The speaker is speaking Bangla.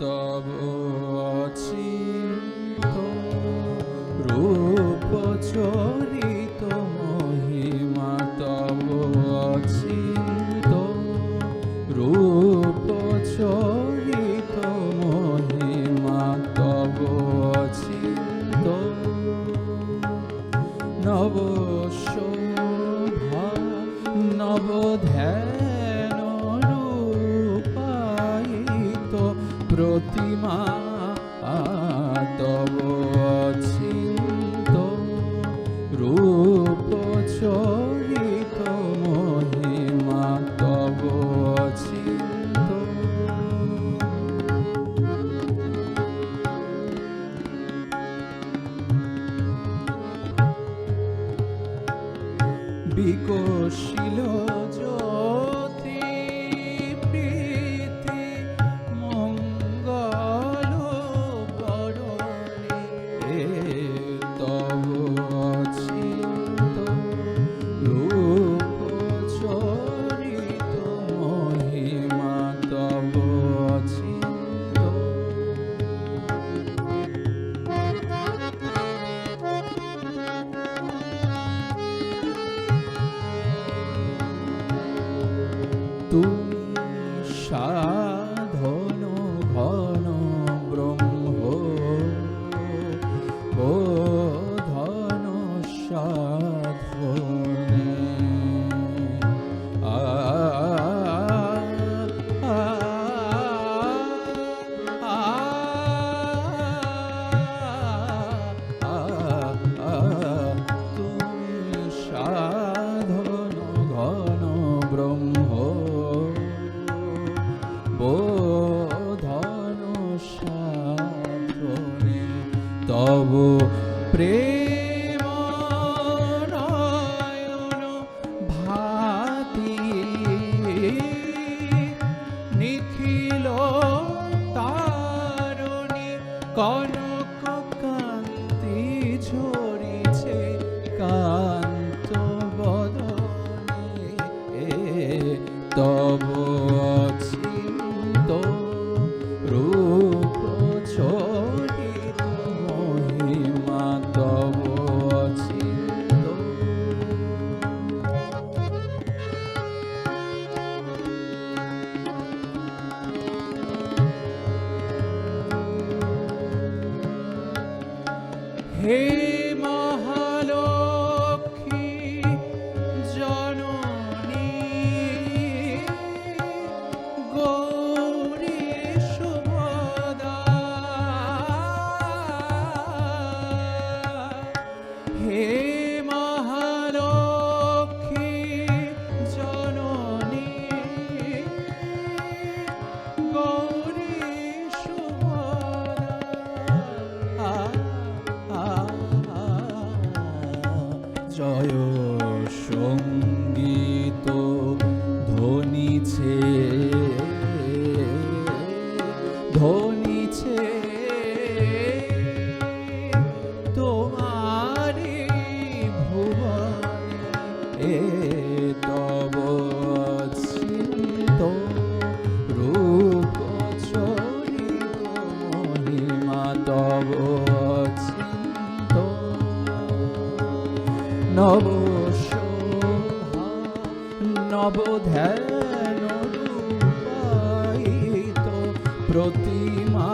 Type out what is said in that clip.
তব অচিন্ত রূপ চরিত প্রতিমা তব ছিন্ত রূপ চরিত মহিমা তব ছিন্ত বিকশিল তুষার তব প্রেম নয়ন ভাতি নিখিল তারণী কনক কান্তি ঝরিছে কান্ত বদনে। তব Hey. জয় সংগীত ধ্বনিছে ধ্বনি নব নব ধ্যান প্রতিমা